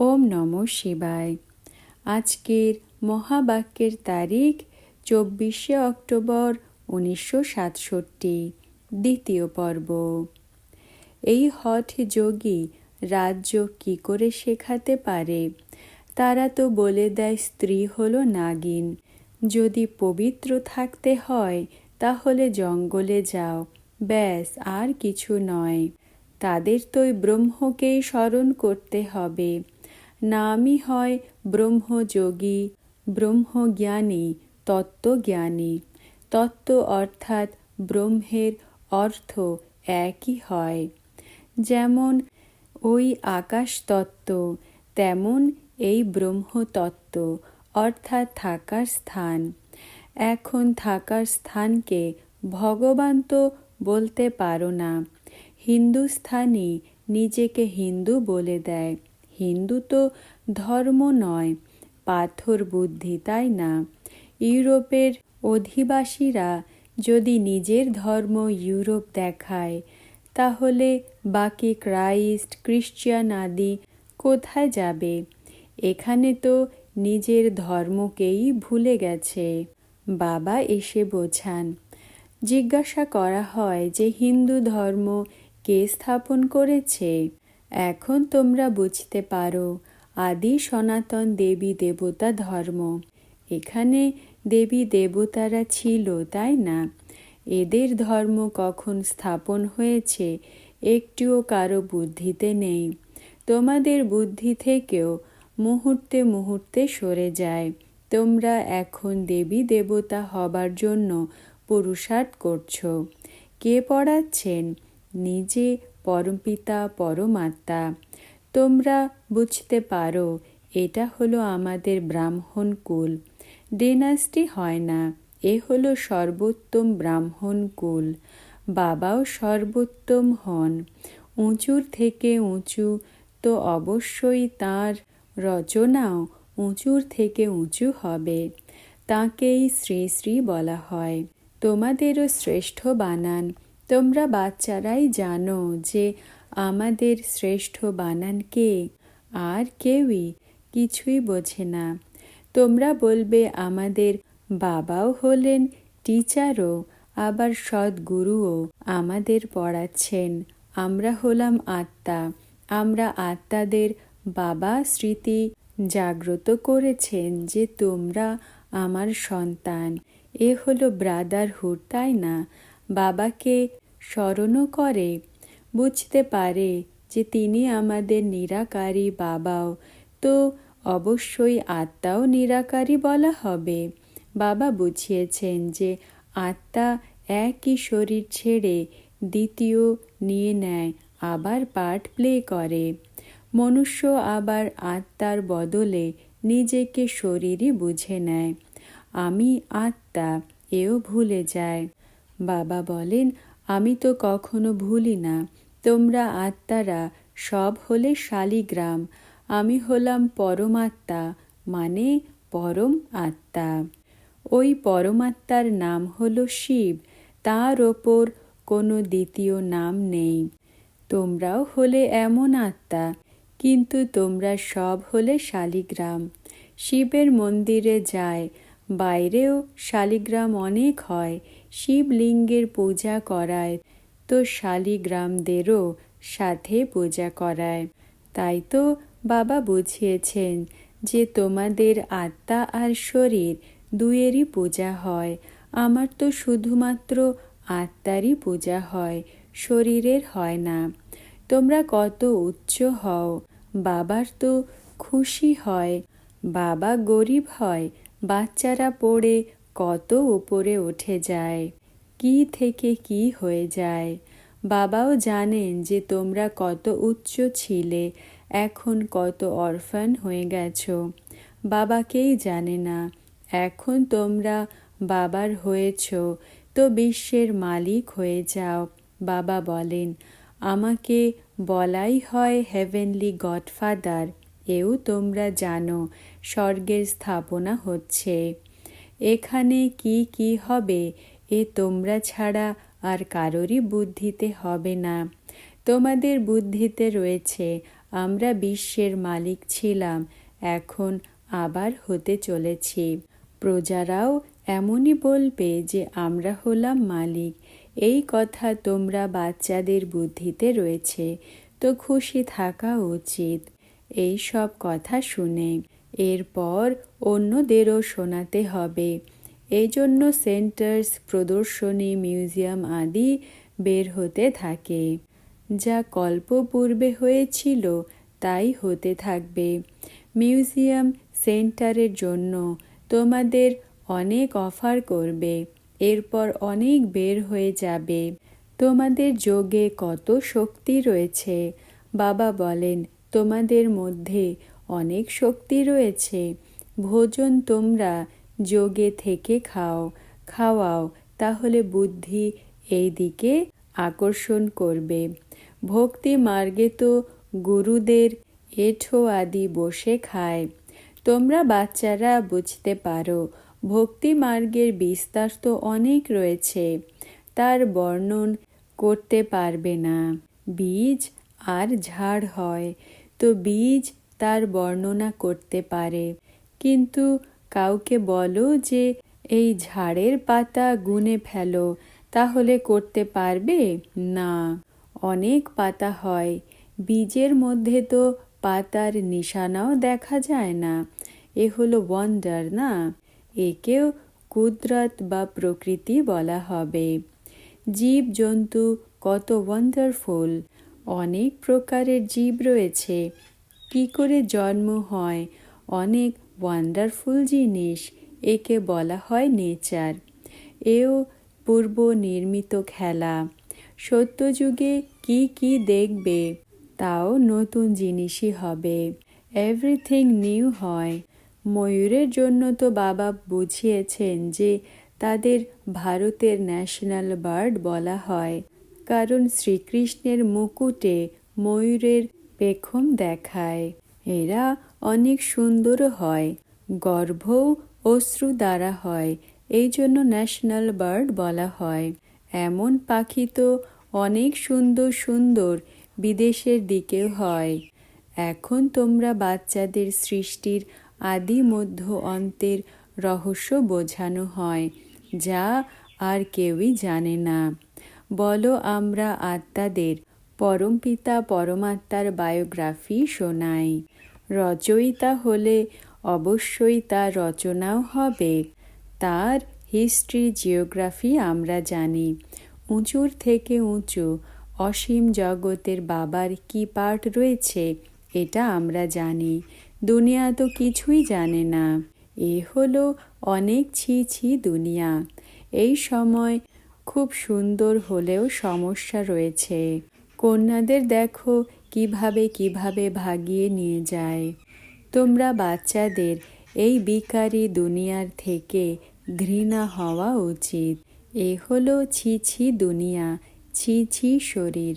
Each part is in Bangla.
ওম নম শিবায়। আজকের মহাবাক্যের তারিখ চব্বিশে অক্টোবর উনিশশো সাতষট্টি, দ্বিতীয় পর্ব। এই হঠ যোগী রাজ্য কি করে শেখাতে পারে? তারা তো বলে দেয় স্ত্রী হলো নাগিন। যদি পবিত্র থাকতে হয়, তাহলে জঙ্গলে যাও। ব্যাস, আর কিছু নয়। তাদের তো ব্রহ্মকেই স্মরণ করতে হবে। নামই হয় ব্রহ্মযোগী, ব্রহ্মজ্ঞানী, তত্ত্বজ্ঞানী। তত্ত্ব অর্থাৎ ব্রহ্মের অর্থ একই হয়। যেমন, ওই আকাশ তত্ত্ব তেমন এই ব্রহ্মতত্ত্ব, অর্থাৎ থাকার স্থান। এখন থাকার স্থানকে ভগবান তো বলতে পারো না। হিন্দুস্থানি নিজেকে হিন্দু বলে দেয়। হিন্দু তো ধর্ম নয়, পাথর বুদ্ধি তাই না? ইউরোপের অধিবাসীরা যদি নিজের ধর্ম ইউরোপ দেখায়, তাহলে বাকি ক্রাইস্ট খ্রিশ্চান আদি কোথায় যাবে? এখানে তো নিজের ধর্মকেই ভুলে গেছে। বাবা এসে বোঝান, জিজ্ঞাসা করা হয় যে হিন্দু ধর্ম কে স্থাপন করেছে? এখন তোমরা বুঝতে পারো, আদি সনাতন দেবী দেবতা ধর্ম। এখানে দেবী দেবতারা ছিল, তাই না? এদের ধর্ম কখন স্থাপন হয়েছে, একটিও কারও বুদ্ধিতে নেই। তোমাদের বুদ্ধি থেকেও মুহূর্তে মুহূর্তে সরে যায়। তোমরা এখন দেবী দেবতা হবার জন্য পুরুষার্থ করছ। কে পড়াচ্ছেন? নিজে পরমপিতা পরমাত্মা। তোমরা বুঝতে পারো, এটা হলো আমাদের ব্রাহ্মণ কুল। ডেনাস্টি হয় না, এ হলো সর্বোত্তম ব্রাহ্মণ কুল। বাবাও সর্বোত্তম হন। উঁচুর থেকে উঁচু, তো অবশ্যই তার রচনাও উঁচুর থেকে উঁচু হবে। তাকেই শ্রী শ্রী বলা হয়। তোমাদেরও শ্রেষ্ঠ বানান। তোমরা বাচ্চারাই জানো যে আমাদের শ্রেষ্ঠ বানান কে? আর কেউই কিছুই বোঝে না। তোমরা বলবে, আমাদের বাবাও হলেন টিচারও, আবার সদ্গুরুও আমাদের পড়াচ্ছেন। আমরা হলাম আত্মা। আমরা আত্মাদের বাবা স্মৃতি জাগ্রত করেছেন যে তোমরা আমার সন্তান। এ হলো ব্রাদারহুড, তাই না? বাবাকে স্মরণও করে। বুঝতে পারে যে তিনি আমাদের নিরাকারী বাবাও। তো অবশ্যই আত্মাও নিরাকারী বলা হবে। বাবা বুঝিয়েছেন যে আত্মা একই শরীর ছেড়ে দ্বিতীয় নিয়ে নেয়, আবার পার্ট প্লে করে। মনুষ্য আবার আত্মার বদলে নিজেকে শরীরই বুঝে নেয়। আমি আত্মা, এও ভুলে যায়। বাবা বলেন, আমি তো কখনো ভুলি না। তোমরা আত্মারা সব হলে শালিগ্রাম। আমি হলাম পরমাত্মা মানে পরম আত্মা। ওই পরমাত্মার নাম হলো শিব। তার ওপর কোনো দ্বিতীয় নাম নেই। তোমরাও হলে এমন আত্মা, কিন্তু তোমরা সব হলে শালিগ্রাম। শিবের মন্দিরে যায় বাইরেও শালিগ্রাম অনেক হয়, শিবলিঙ্গের পূজা করায়। তো শালিগ্রামদেরও সাথে পূজা করায়। তাই তো বাবা বুঝিয়েছেন যে তোমাদের আত্মা আর শরীর দুয়েরই পূজা হয়। আমার তো শুধুমাত্র আত্মারই পূজা হয়, শরীরের হয় না। তোমরা কত উচ্চ হও, বাবার তো খুশি হয়, বাবা গরিব হয় বাচ্চারা পড়ে কত উপরে উঠে যায়, কি থেকে কি হয়ে যায়। বাবাও জানেন যে তোমরা কত উচ্চ ছিলে, এখন কত অরফান হয়ে গেছো। বাবাকেই জানে না, এখন তোমরা বাবার হয়েছ, তো বিশ্বের মালিক হয়ে যাও, বাবা বলেন। আমাকে বলাই হয় হেভেনলি গডফাদার এও তোমরা জানো, স্বর্গের স্থাপনা হচ্ছে। এখানে কি কি হবে, এ তোমরা ছাড়া আর কারোরই বুদ্ধিতে হবে না। তোমাদের বুদ্ধিতে রয়েছে, আমরা বিশ্বের মালিক ছিলাম, এখন আবার হতে চলেছি। প্রজারাও এমনই বলবে যে আমরা হলাম মালিক। এই কথা তোমরা বাচ্চাদের বুদ্ধিতে রয়েছে, তো খুশি থাকা উচিত। এই সব কথা শুনে। এরপর অন্যদেরও শোনাতে হবে। এই জন্য সেন্টার্স, প্রদর্শনী, মিউজিয়াম আদি বের হতে থাকে। যা কল্প পূর্বে হয়েছিল, তাই হতে থাকবে। মিউজিয়াম সেন্টারের জন্য তোমাদের অনেক অফার করবে। এরপর অনেক বের হয়ে যাবে। তোমাদের যোগে কত শক্তি রয়েছে? বাবা বলেন তোমাদের মধ্যে অনেক শক্তি রয়েছে। ভোজন তোমরা যোগে থেকে খাও, খাওয়াও, তাহলে বুদ্ধি এই দিকে আকর্ষণ করবে। ভক্তি মার্গে তো গুরুদের এঠো আদি বসে খায়। তোমরা বাচ্চারা বুঝতে পারো, ভক্তি মার্গের বিস্তার তো অনেক রয়েছে। তার বর্ণন করতে পারবে না। বীজ আর ঝাড় হয়। তো বীজ তার বর্ণনা করতে পারে। কিন্তু কাউকে বলো যে, এই ঝাড়ের পাতা গুনে ফেলো, তাহলে করতে পারবে? না, অনেক পাতা হয়। বীজের মধ্যে তো পাতার নিশানাও দেখা যায় না। এ হলো ওয়ান্ডার না? একেও কুদরত বা প্রকৃতি বলা হবে। জীব জন্তু কত ওয়ান্ডারফুল অনেক প্রকারের জীব রয়েছে। কি করে জন্ম হয়? অনেক ওয়ান্ডারফুল জিনিস, একে বলা হয় নেচার এও পূর্ব নির্মিত খেলা। সত্যযুগে কি কি দেখবে, তাও নতুন জিনিসই হবে। এভরিথিং নিউ হয়। ময়ূরের জন্য তো বাবা বুঝিয়েছেন যে তাদের ভারতের ন্যাশনাল বার্ড বলা হয়। কারণ শ্রীকৃষ্ণের মুকুটে ময়ূরের পেখম দেখায়। এরা অনেক সুন্দর হয়, গর্ভও অশ্রু দ্বারা হয় এই জন্য ন্যাশনাল বার্ড বলা হয়। এমন পাখি তো অনেক সুন্দর সুন্দর বিদেশের দিকেও হয়। এখন তোমরা বাচ্চাদের সৃষ্টির আদি মধ্য অন্তের রহস্য বোঝানো হয়, যা আর কেউই জানে না। বলো আমরা আত্মাদের। পরমপিতা পরমাত্মার বায়োগ্রাফি শোনাই। রচয়িতা হলে অবশ্যই তার রচনাও হবে। তার হিস্ট্রি, জিওগ্রাফি আমরা জানি। উঁচুর থেকে উঁচু, অসীম জগতের বাবার কি পার্ট রয়েছে, এটা আমরা জানি। দুনিয়া তো কিছুই জানে না। এ হলো অনেক ছি ছি দুনিয়া। এই সময় খুব সুন্দর হলেও সমস্যা রয়েছে। কন্যাদের দেখো, কীভাবে কীভাবে ভাগিয়ে নিয়ে যায়। তোমরা বাচ্চাদের এই বিকারী দুনিয়ার থেকে ঘৃণা হওয়া উচিত। এ হলো ছি ছি দুনিয়া, ছি ছি শরীর।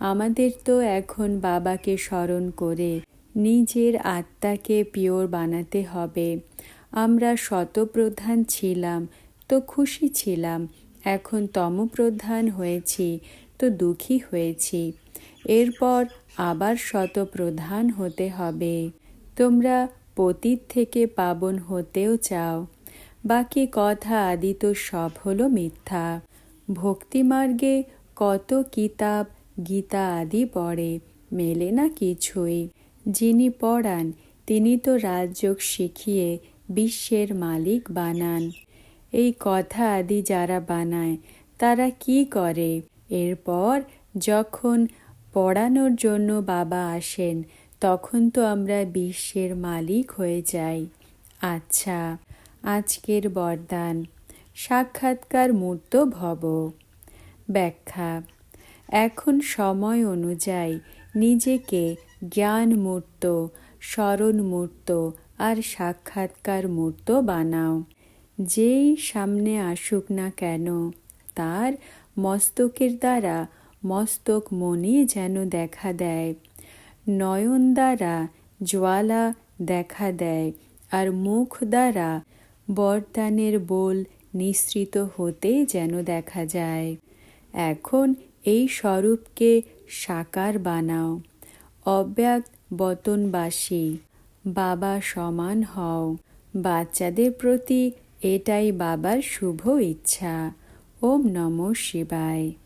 আমাদের তো এখন বাবাকে স্মরণ করে নিজের আত্মাকে পিওর বানাতে হবে। আমরা শতপ্রধান ছিলাম, তো খুশি ছিলাম এখন তমপ্রধান হয়েছি, তো দুঃখী হয়েছি। এরপর আবার শতপ্রধান হতে হবে। তোমরা পতীত থেকে পাবন হতেও চাও। বাকি কথা আদি তো সব হলো মিথ্যা। ভক্তিমার্গে কত কিতাব, গীতা আদি পড়ে, মেলে না কিছুই। যিনি পড়ান, তিনি তো রাজযোগ শিখিয়ে বিশ্বের মালিক বানান। এই কথা আদি যারা বানায়, তারা কি করে? এরপর যখন পড়ানোর জন্য বাবা আসেন, তখন তো আমরা বিশ্বের মালিক হয়ে যাই। আচ্ছা আজকের বরদান। সাক্ষাৎকার মূর্ত ভব। ব্যাখ্যা, এখন সময় অনুযায়ী নিজেকে জ্ঞান মূর্ত স্মরণ মূর্ত আর সাক্ষাৎকার মূর্ত বানাও। যেই সামনে আসুক না কেন, তার মস্তকের দ্বারা মস্তক মনে যেন দেখা দেয়, নয়ন দ্বারা জ্বালা দেখা দেয়, আর মুখ দ্বারা বরদানের বোল নিঃসৃত হতে যেন দেখা যায়। এখন এই স্বরূপকে সাকার বানাও অব্যক্ত বতনবাসী, বাবা সমান হও, বাচ্চাদের প্রতি এটাই বাবার শুভ ইচ্ছা। ওম নম শিবায়।